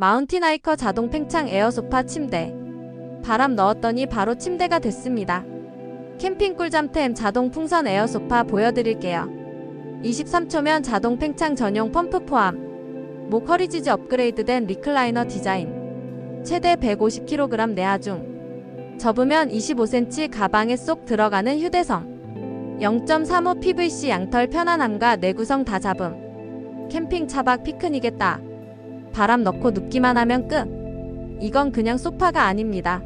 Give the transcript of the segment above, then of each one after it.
마운틴 하이커 자동 팽창 에어 소파 침대. 바람 넣었더니 바로 침대가 됐습니다. 캠핑 꿀잠템 자동 풍선 에어 소파 보여드릴게요. 23초면 자동 팽창 전용 펌프 포함. 목 허리 지지 업그레이드된 리클라이너 디자인. 최대 150kg 내하 중. 접으면 25cm 가방에 쏙 들어가는 휴대성. 0.35 PVC 양털 편안함과 내구성 다 잡음. 캠핑 차박 피크닉에 딱. 바람 넣고 눕기만 하면 끝. 이건 그냥 소파가 아닙니다.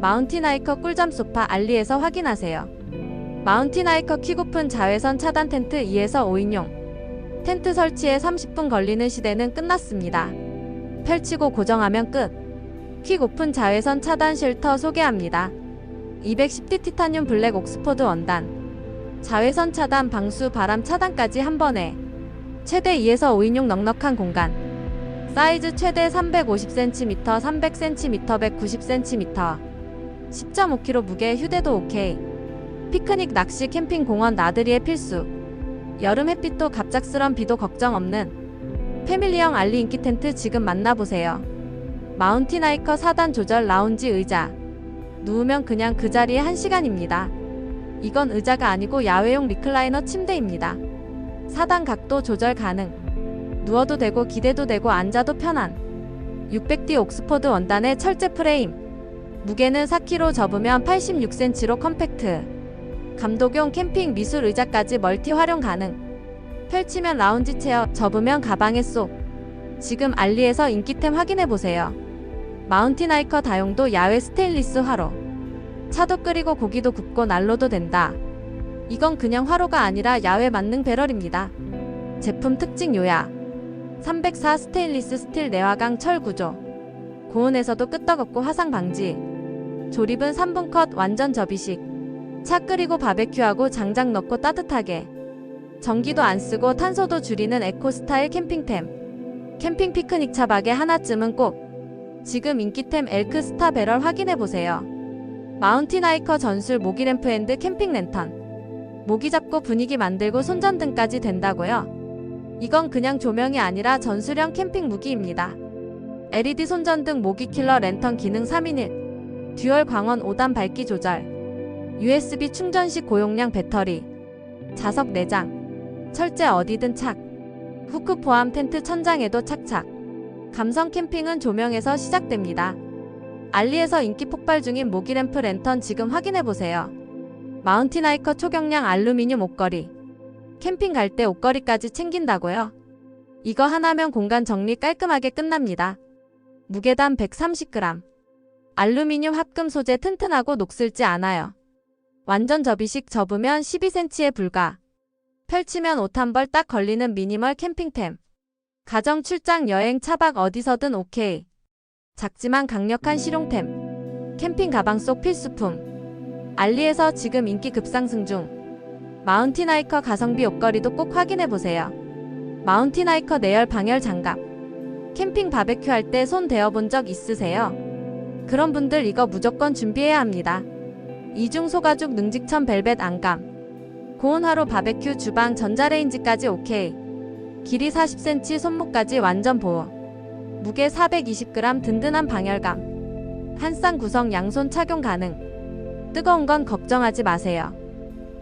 마운틴 하이커 꿀잠 소파 알리에서 확인하세요. 마운틴 하이커 킥오픈 자외선 차단 텐트 2에서 5인용. 텐트 설치에 30분 걸리는 시대는 끝났습니다. 펼치고 고정하면 끝. 퀵 오픈 자외선 차단 쉘터 소개합니다. 210D 티타늄 블랙 옥스포드 원단. 자외선 차단, 방수, 바람 차단까지 한 번에. 최대 2에서 5인용 넉넉한 공간. 사이즈 최대 350cm, 300cm, 190cm. 10.5kg 무게 휴대도 오케이. 피크닉, 낚시, 캠핑, 공원 나들이의 필수. 여름 햇빛도 갑작스런 비도 걱정 없는 패밀리형 알리 인기 텐트 지금 만나보세요. 마운틴 하이커 4단 조절 라운지 의자. 누우면 그냥 그 자리에 1시간입니다. 이건 의자가 아니고 야외용 리클라이너 침대입니다. 4단 각도 조절 가능. 누워도 되고 기대도 되고 앉아도 편한 600D 옥스포드 원단의 철제 프레임. 무게는 4kg 접으면 86cm로 컴팩트. 감독용 캠핑 미술 의자까지 멀티 활용 가능. 펼치면 라운지 체어 접으면 가방에 쏙. 지금 알리에서 인기템 확인해보세요. 마운틴 하이커 다용도 야외 스테인리스 화로. 차도 끓이고 고기도 굽고 난로도 된다. 이건 그냥 화로가 아니라 야외 만능 배럴입니다. 제품 특징 요약 304 스테인리스 스틸 내화강 철 구조. 고온에서도 끄떡없고 화상 방지. 조립은 3분 컷 완전 접이식. 차 끓이고 바베큐하고 장작 넣고 따뜻하게. 전기도 안 쓰고 탄소도 줄이는 에코 스타일 캠핑템. 캠핑 피크닉 차박에 하나쯤은 꼭. 지금 인기템 엘크 스타 배럴 확인해 보세요. 마운틴 하이커 전술 모기 램프 앤드 캠핑 랜턴. 모기 잡고 분위기 만들고 손전등까지 된다고요? 이건 그냥 조명이 아니라 전술형 캠핑 무기입니다. LED 손전등 모기 킬러 랜턴 기능 3인 1 듀얼 광원 5단 밝기 조절 USB 충전식 고용량 배터리 자석 내장 철제 어디든 착 후크 포함 텐트 천장에도 착착 감성 캠핑은 조명에서 시작됩니다. 알리에서 인기 폭발 중인 모기 램프 랜턴 지금 확인해보세요. 마운틴 하이커 초경량 알루미늄 옷걸이 캠핑 갈 때 옷걸이까지 챙긴다고요? 이거 하나면 공간 정리 깔끔하게 끝납니다. 무게단 130g. 알루미늄 합금 소재 튼튼하고 녹슬지 않아요. 완전 접이식 접으면 12cm에 불과. 펼치면 옷 한 벌 딱 걸리는 미니멀 캠핑템. 가정 출장 여행 차박 어디서든 오케이. 작지만 강력한 실용템. 캠핑 가방 속 필수품. 알리에서 지금 인기 급상승 중. 마운틴 하이커 가성비 옷걸이도 꼭 확인해 보세요. 마운틴 하이커 내열 방열 장갑. 캠핑 바베큐 할 때 손 대어본 적 있으세요? 그런 분들 이거 무조건 준비해야 합니다. 이중 소가죽 능직천 벨벳 안감. 고온화로 바베큐 주방 전자레인지까지 오케이. 길이 40cm 손목까지 완전 보호. 무게 420g 든든한 방열감. 한쌍 구성 양손 착용 가능. 뜨거운 건 걱정하지 마세요.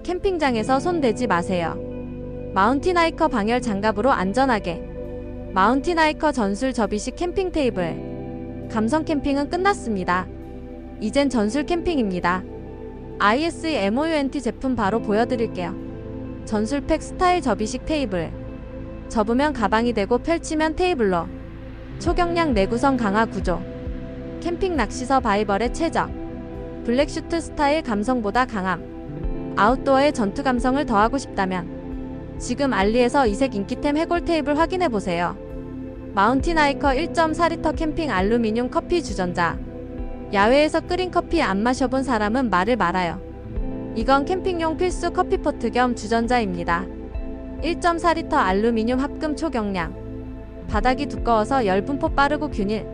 캠핑장에서 손 대지 마세요. 마운틴 하이커 방열 장갑으로 안전하게. 마운틴 하이커 전술 접이식 캠핑 테이블. 감성 캠핑은 끝났습니다. 이젠 전술 캠핑입니다. ISE MOUNT 제품 바로 보여드릴게요. 전술팩 스타일 접이식 테이블. 접으면 가방이 되고 펼치면 테이블로. 초경량 내구성 강화 구조. 캠핑 낚시서 바이벌의 최적. 블랙슈트 스타일 감성보다 강함. 아웃도어의 전투 감성을 더하고 싶다면 지금 알리에서 이색 인기템 해골 테이블 확인해 보세요. 마운틴 하이커 1.4리터 캠핑 알루미늄 커피 주전자. 야외에서 끓인 커피 안 마셔본 사람은 말을 말아요. 이건 캠핑용 필수 커피포트 겸 주전자입니다. 1.4리터 알루미늄 합금 초경량. 바닥이 두꺼워서 열분포 빠르고 균일.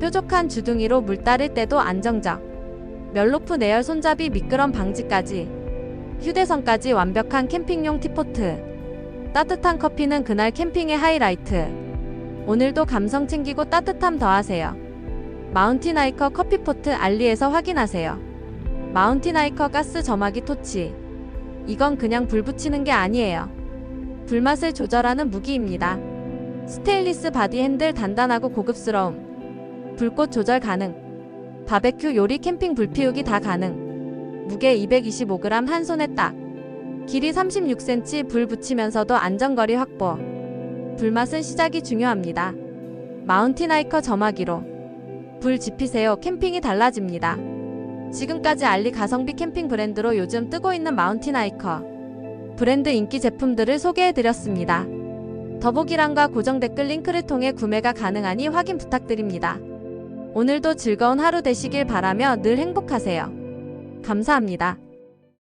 뾰족한 주둥이로 물 따를 때도 안정적. 멜로프 내열 손잡이 미끄럼 방지까지. 휴대성까지 완벽한 캠핑용 티포트. 따뜻한 커피는 그날 캠핑의 하이라이트. 오늘도 감성 챙기고 따뜻함 더하세요. 마운틴 아이커 커피포트 알리에서 확인하세요. 마운틴 아이커 가스 점화기 토치. 이건 그냥 불 붙이는 게 아니에요. 불맛을 조절하는 무기입니다. 스테인리스 바디 핸들 단단하고 고급스러움. 불꽃 조절 가능. 바베큐 요리 캠핑 불 피우기 다 가능. 무게 225g 한 손에 딱. 길이 36cm 불 붙이면서도 안전거리 확보. 불맛은 시작이 중요합니다. 마운틴 하이커 점화기로 불 지피세요. 캠핑이 달라집니다. 지금까지 알리 가성비 캠핑 브랜드로 요즘 뜨고 있는 마운틴 하이커 브랜드 인기 제품들을 소개해드렸습니다. 더보기란과 고정 댓글 링크를 통해 구매가 가능하니 확인 부탁드립니다. 오늘도 즐거운 하루 되시길 바라며 늘 행복하세요. 감사합니다.